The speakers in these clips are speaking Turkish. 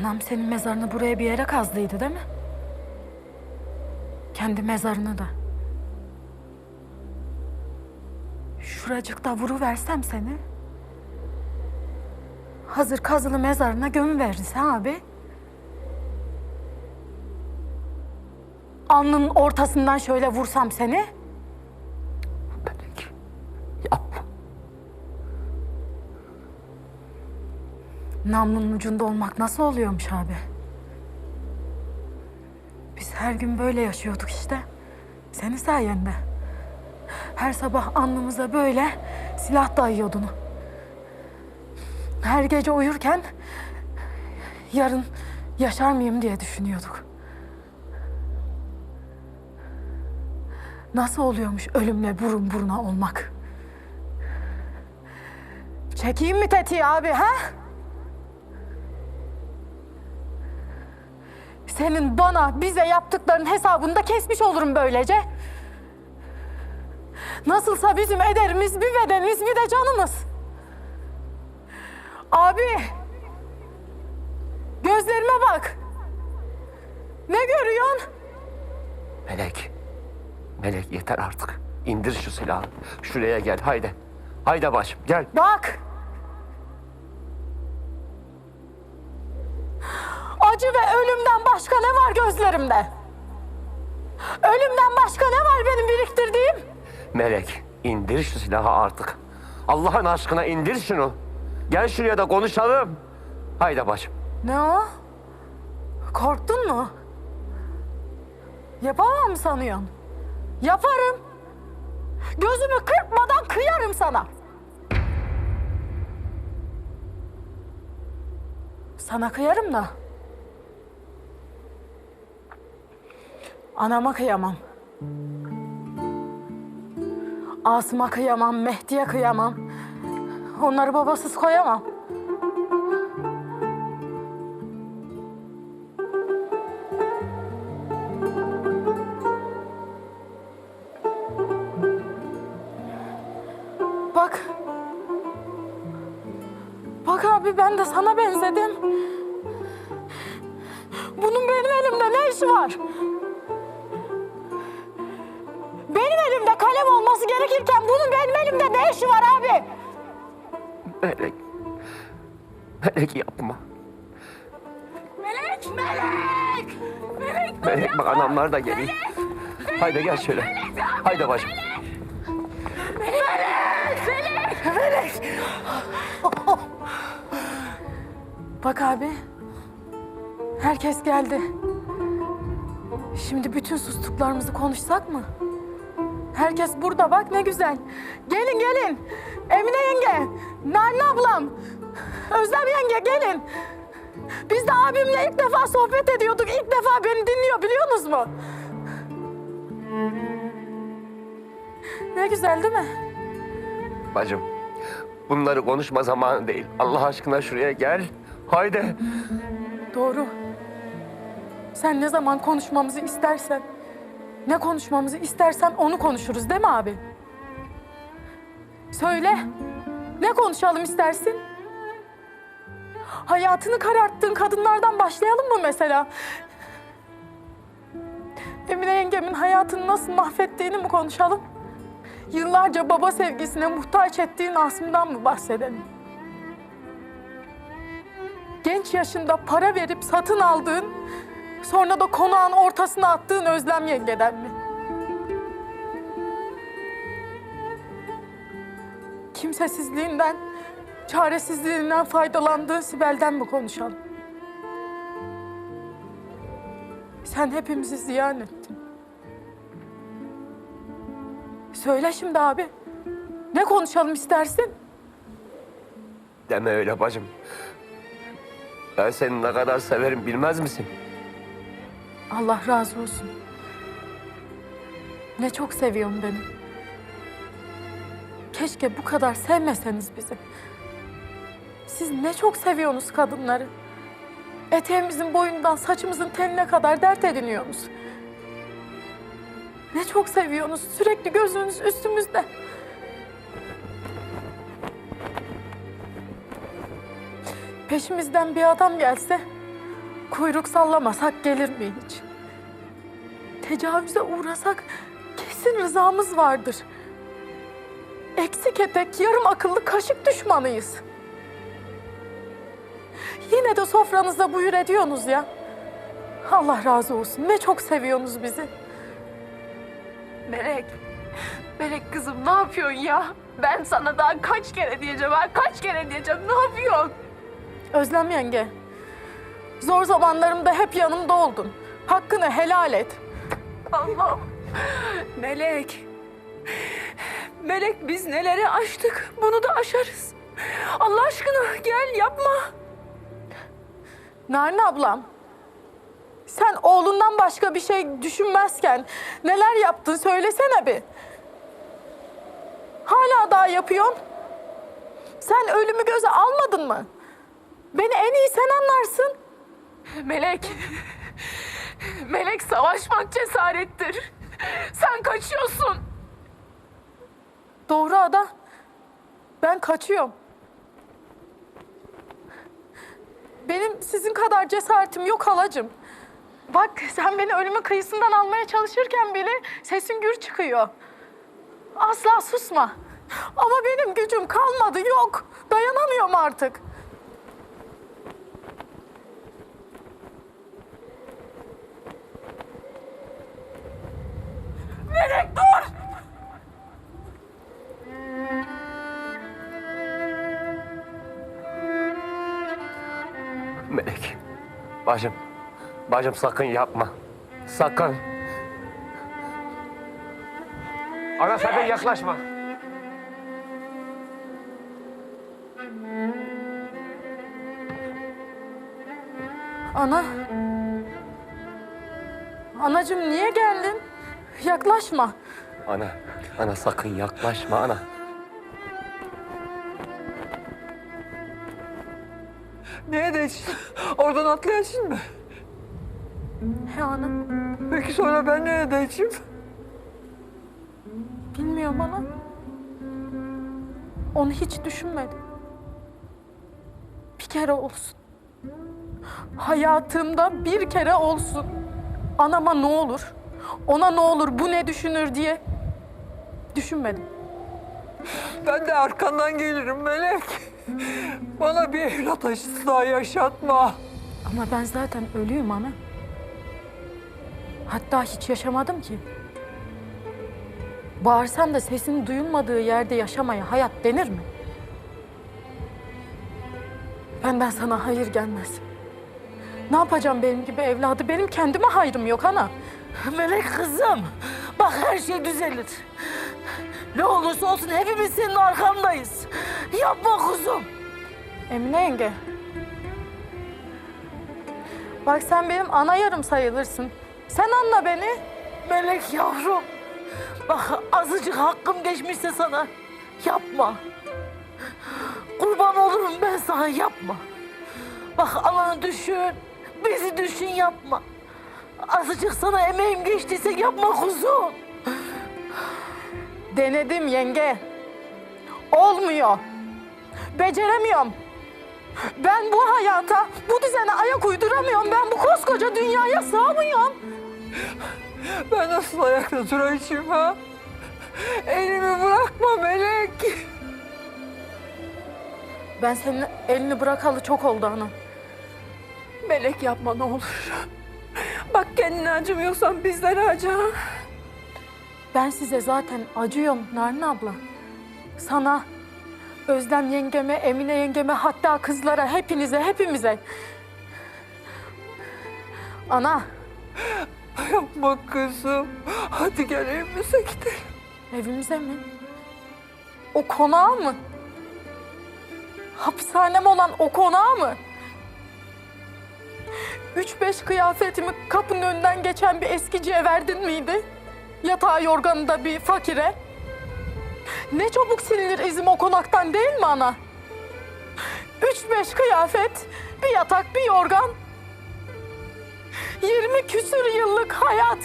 Anam senin mezarını buraya bir yere kazdıydı değil mi? Kendi mezarını da. Şuracıkta vuruversem seni. Hazır kazılı mezarına gömüveririz ha abi. Alnının ortasından şöyle vursam seni. Namlunun ucunda olmak nasıl oluyormuş abi? Biz her gün böyle yaşıyorduk işte. Senin sayende. Her sabah alnımıza böyle silah dayıyordun. Her gece uyurken yarın yaşar mıyım diye düşünüyorduk. Nasıl oluyormuş ölümle burun buruna olmak? Çekeyim mi tetiği abi ha? Senin bana, bize yaptıkların hesabını da kesmiş olurum böylece. Nasılsa bizim ederimiz bir bedenimiz bir de canımız. Abi. Gözlerime bak. Ne görüyorsun? Melek. Melek yeter artık. İndir şu silahı. Şuraya gel haydi. Haydi başım gel. Bak. Acı ve ölümden başka ne var gözlerimde? Ölümden başka ne var benim biriktirdiğim? Melek indir şu silahı artık. Allah'ın aşkına indir şunu. Gel şuraya da konuşalım. Haydi başım. Ne o? Korktun mu? Yapamam mı sanıyorsun? Yaparım. Gözümü kırpmadan kıyarım sana. Sana kıyarım da. Anama kıyamam. Asım'a kıyamam, Mehdi'ye kıyamam. Onları babasız koyamam. Bak. Bak abi ben de sana benzedim. Bunun benim elimde ne işi var? Kalem olması gerekirken bunun benim elimde ne işi var abi? Melek. Melek yapma. Melek! Melek! Melek! Melek bak anamlar da geliyor. Haydi gel şöyle. Haydi başım. Bak abi. Herkes geldi. Şimdi bütün sustuklarımızı konuşsak mı? Herkes burada bak ne güzel. Gelin gelin. Emine yenge, Narin ablam, Özlem yenge gelin. Biz de abimle ilk defa sohbet ediyorduk. İlk defa beni dinliyor biliyorsunuz mu? Ne güzel değil mi? Bacım. Bunları konuşma zamanı değil. Allah aşkına şuraya gel. Haydi. Doğru. Sen ne zaman konuşmamızı istersen, ne konuşmamızı istersen onu konuşuruz değil mi abi? Söyle. Ne konuşalım istersin? Hayatını kararttığın kadınlardan başlayalım mı mesela? Emine yengemin hayatını nasıl mahvettiğini mi konuşalım? Yıllarca baba sevgisine muhtaç ettiğin Asım'dan mı bahsedelim? genç yaşında para verip satın aldığın, sonra da konağın ortasına attığın Özlem yengeden mi? Kimsesizliğinden, çaresizliğinden faydalandığın Sibel'den mi konuşalım? Sen hepimizi ziyan ettin. Söyle şimdi abi. Ne konuşalım istersin? Deme öyle bacım. Ben seni ne kadar severim bilmez misin? Allah razı olsun. Ne çok seviyorum beni. Keşke bu kadar sevmeseniz bizi. Siz ne çok seviyorsunuz kadınları. Eteğimizin boyundan saçımızın teline kadar dert ediniyorsunuz. Ne çok seviyorsunuz. Sürekli gözünüz üstümüzde. Peşimizden bir adam gelse Kuyruk sallamasak gelir mi hiç? Tecavüze uğrasak kesin rızamız vardır. Eksik etek, yarım akıllı kaşık düşmanıyız. Yine de sofranızda buyur ediyorsunuz ya. Allah razı olsun. Ne çok seviyorsunuz bizi. Melek. Melek kızım ne yapıyorsun ya? Ben sana daha kaç kere diyeceğim ha? Kaç kere diyeceğim? Ne yapıyorsun? Özlem yenge. Zor zamanlarımda hep yanımda oldun. Hakkını helal et. Allah'ım. Melek. Melek biz neleri aştık. Bunu da aşarız. Allah aşkına gel yapma. Narin ablam. Sen oğlundan başka bir şey düşünmezken neler yaptın söylesene bir. Hala daha yapıyorsun. Sen ölümü göze almadın mı? Beni en iyi sen anlarsın. Melek. Melek savaşmak cesarettir. Sen kaçıyorsun. Doğru ada. Ben kaçıyorum. Benim sizin kadar cesaretim yok halacığım. Bak sen beni ölümün kıyısından almaya çalışırken bile sesin gür çıkıyor. Asla susma. Ama benim gücüm kalmadı yok. Dayanamıyorum artık. Bacım. Bacım sakın yapma. Sakın. Ana sakın yaklaşma. Ana. Anacığım niye geldin? Yaklaşma. Ana. Ana sakın yaklaşma ana. Ne edeceksin? Oradan atlayacaksın mı? He ana. Peki sonra ben ne edeceğim? Bilmiyorum ana. Onu hiç düşünmedim. Bir kere olsun. Hayatımda bir kere olsun. Anama ne olur, ona ne olur, bu ne düşünür diye düşünmedim. Ben de arkandan gelirim Melek. Bana bir evlat acısı daha yaşatma. Ama ben zaten ölüyüm ana. Hatta hiç yaşamadım ki. Bağırsan da sesin duyulmadığı yerde yaşamaya hayat denir mi? Benden sana hayır gelmez. Ne yapacağım benim gibi evladı? Benim kendime hayrım yok ana. Melek kızım, bak her şey düzelir. Ne olursa olsun hepimiz senin arkandayız. Yapma kuzum. Emine yenge. Bak sen benim ana yarım sayılırsın. Sen anla beni. Melek yavrum, bak azıcık hakkım geçmişse sana yapma. Kurban olurum ben sana yapma. Bak ananı düşün, bizi düşün yapma. Azıcık sana emeğim geçtiyse yapma kuzum. Denedim yenge. Olmuyor. Beceremiyorum. Ben bu hayata, bu düzene ayak uyduramıyorum. Ben bu koskoca dünyaya sığamıyorum. Ben nasıl ayakta duracağım ha? Elimi bırakma Melek. Ben senin elini bırakalı çok oldu ana. Melek yapma ne olur. Bak kendine acımıyorsan bizlere acı. Ben size zaten acıyorum Narin abla. Sana, Özlem yengeme, Emine yengeme, hatta kızlara, hepinize, hepimize. Ana, Yapma kızım. Hadi gel evimize gidelim. evimize mi? O konağa mı? Hapishanem olan o konağa mı? Üç beş kıyafetimi kapının önünden geçen bir eskiciye verdin miydi? Yatağı yorganında bir fakire. Ne çabuk silinir izim o konaktan değil mi ana? Üç beş kıyafet, bir yatak, bir yorgan. Yirmi küsür yıllık hayat.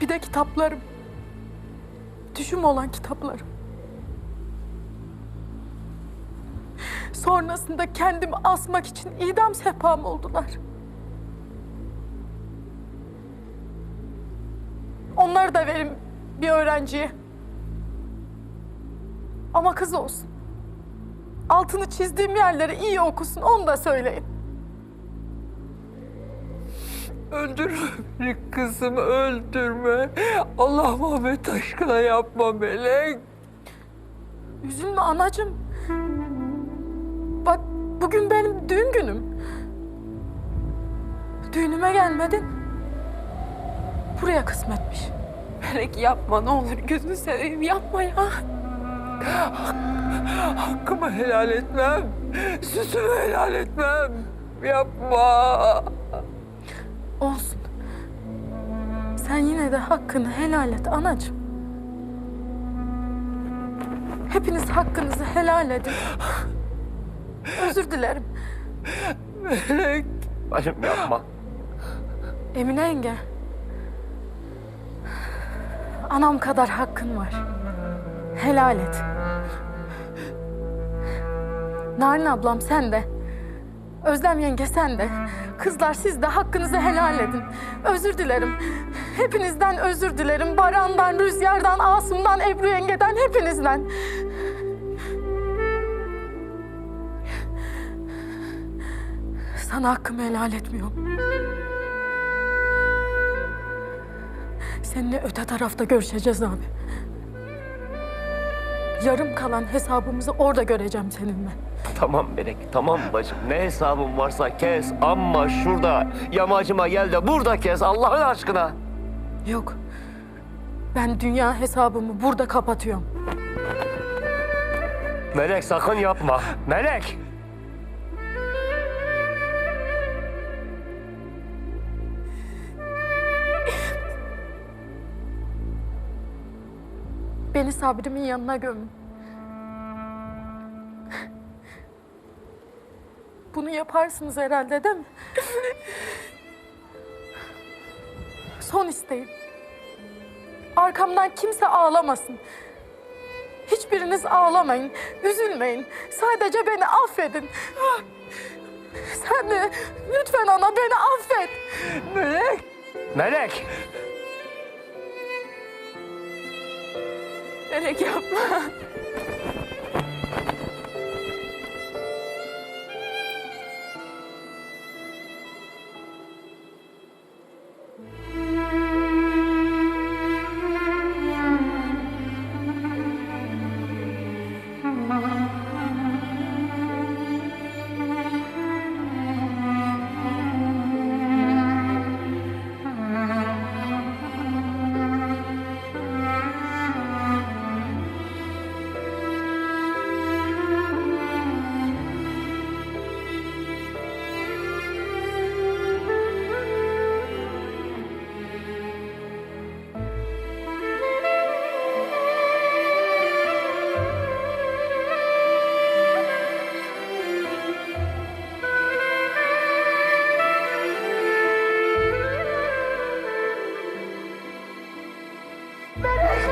Bir de kitaplarım. Düşüm olan kitaplarım. Sonrasında kendimi asmak için idam sehpam oldular. Onları da verin bir öğrenciye. Ama kız olsun. Altını çizdiğim yerleri iyi okusun onu da söyleyin. Öldürme beni kızım öldürme. Allah Muhammed aşkına yapma Melek. Üzülme anacığım. Bak bugün benim düğün günüm. Düğünüme gelmedin. Buraya kısmetmiş. Melek yapma ne olur gözünü seveyim yapma ya. Hakkımı helal etmem. Süsümü helal etmem. Yapma. Olsun. Sen yine de hakkını helal et anacığım. Hepiniz hakkınızı helal edin. Özür dilerim. Melek. Bacım yapma. Emine yenge. Anam kadar hakkın var. Helal et. Narin ablam sen de. Özlem yenge sen de. Kızlar siz de hakkınızı helal edin. Özür dilerim. Hepinizden özür dilerim. Baran'dan, Rüzgar'dan, Asım'dan, Ebru yengeden hepinizden. Sana hakkımı helal etmiyorum. Seninle öte tarafta görüşeceğiz abi. Yarım kalan hesabımızı orada göreceğim seninle. Tamam Melek, tamam bacım. Ne hesabın varsa kes ama şurada yamacıma gel de burada kes Allah'ın aşkına. Yok. Ben dünya hesabımı burada kapatıyorum. Melek sakın yapma. Melek! Beni Sabri'min yanına gömün. Bunu yaparsınız herhalde değil mi? Son isteğim. Arkamdan kimse ağlamasın. Hiçbiriniz ağlamayın, üzülmeyin. Sadece beni affedin. Sen de lütfen ana beni affet. Melek. Melek! Melek yapma. Better